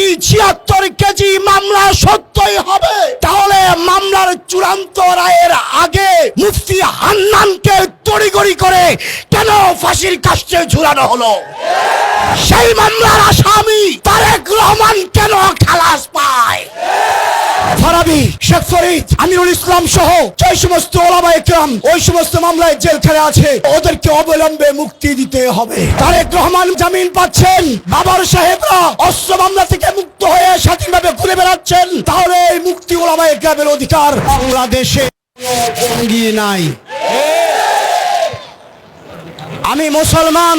যদি ছিয়াত্তর কেজি মামলা সত্যই হবে। তাহলে মামলার চূড়ান্ত রায়ের আগে মুফতি হান্নানকে তড়িগড়ি করে কেন ফাঁসির কাছে ঝুলানো হলো? সেই মামলার আসামি তারেক রহমান কেন খালাস পায়? ফারাবি, শেখ ফরিদ, আমিরুল ইসলাম সহ যে সমস্ত ওলামা একরাম ওই সমস্ত মামলায় জেলখানে আছে, ওদেরকে অবিলম্বে মুক্তি দিতে হবে। তারেক রহমান জামিন পাচ্ছেন। বাবার সাহেবরা অস্ত্র মামলা থেকে মুক্ত হয়ে স্বাধীনভাবে ঘুরে বেড়াচ্ছেন। তাহলে এই মুক্তি ওলামা একরামের অধিকার বাংলাদেশে নাই। আমি মুসলমান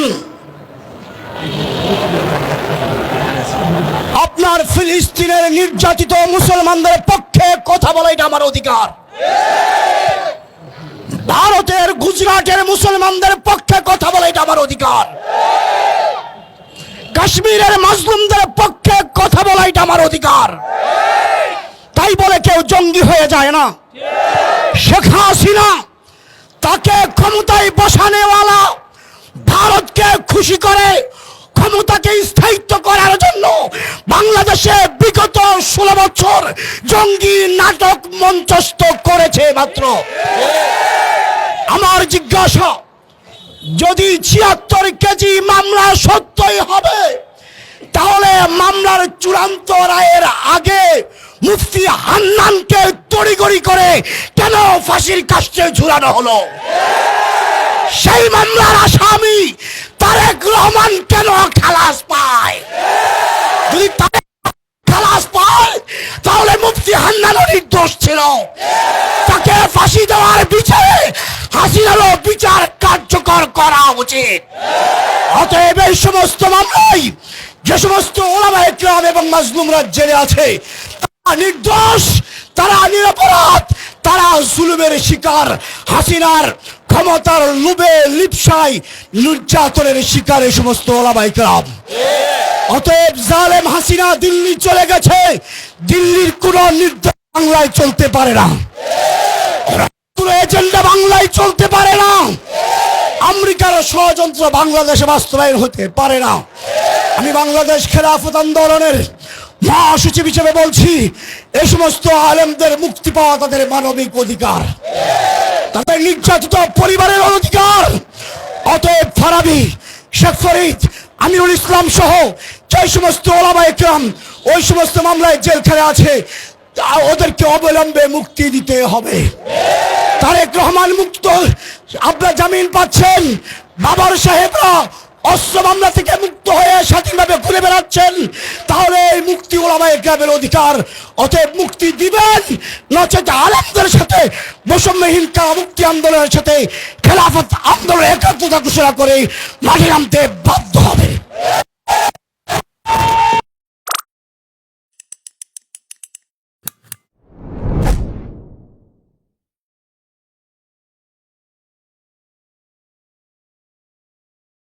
আপনার ফিলিস্তিনের নির্যাতিত মুসলমানদের পক্ষে কথা বলা এটা আমার অধিকার। ভারতের, গুজরাটের মুসলমানদের পক্ষে কথা বলা এটা আমার অধিকার। কাশ্মীরের মাজলুমদের পক্ষে কথা বলা এটা আমার অধিকার। তাই বলে কেউ জঙ্গি হয়ে যায় না। শেখ হাসিনা তাকে ক্ষমতায় বসানেওয়ালা ভারতকে খুশি করে ক্ষমতাকে স্থায়িত্ব করার জন্য বাংলাদেশে বিগত ষোলো বছর জঙ্গি নাটক মঞ্চস্থ করেছে মাত্র। আমার জিজ্ঞাসা, যদি ছিয়াত্তর কেজি মামলা সত্যই হবে, তাহলে মামলার চূড়ান্ত রায়ের আগে মুফতি হান্নানকে তড়িগড়ি করে কেন ফাঁসির কাস্টে ঝুলানো হলো? সেই মামলার আসামি তারেক রহমান কেন খালাস পায়? যদি তারেক খালাস পায়, তাহলে মুফতি হান্নানও নির্দোষ ছিল। তাকে ফাঁসি দেওয়ার বিচারে হাসিনারও বিচার কার্যকর করা উচিত। অতএব এই সমস্ত মামলায় যে সমস্ত ওলামা ইকরাম এবং মাজলুমরা জেলে আছে, তারা নির্দোষ, তারা নিরপরাধ, তারা জুলুমের শিকার, হাসিনার ক্ষমতার লোভে লিপসায় নির্যাতনের শিকার এই সমস্ত ওলামা ইকরাম অতএব জালেম হাসিনা দিল্লি চলে গেছে, দিল্লির কোন নির্দেশ বাংলায় চলতে পারে না। কোন এজেন্ডা বাংলায় চলতে পারে না। আমেরিকার ষড়যন্ত্র বাংলাদেশে বাস্তবায়ন হতে পারে না। আমি বাংলাদেশ খেলাফত আন্দোলনের মহাসচিব হিসেবে বলছি এই সমস্ত আলেমদের মুক্তি পাওয়া তাদের মানবিক অধিকার। তাদের নির্যাতিত পরিবারের অধিকার। অতএব ফারাবি, শেখ ফরিদ আমিরুল ইসলাম সহ যে সমস্ত ওলামা একরাম ওই সমস্ত মামলায় জেলখানে আছে, ওদেরকে অবিলম্বে মুক্তি দিতে হবে। তারেক রহমান মুক্ত আপনার জামিন পাচ্ছেন। বাবার সাহেবরা অস্ত্র মামলা থেকে মুক্ত হয়ে স্বাধীনভাবে ঘুরে বেড়াচ্ছেন, তাহলে এই মুক্তি ওলামায় গ্রামের অধিকার। অতএব মুক্তি দিবেন, নচেত আলেমদের সাথে বৈষম্যহীন কা মুক্তি আন্দোলনের সাথে খেলাফত আন্দোলন একাত্মতা ঘোষণা করে মাঠে নামতে বাধ্য হবে।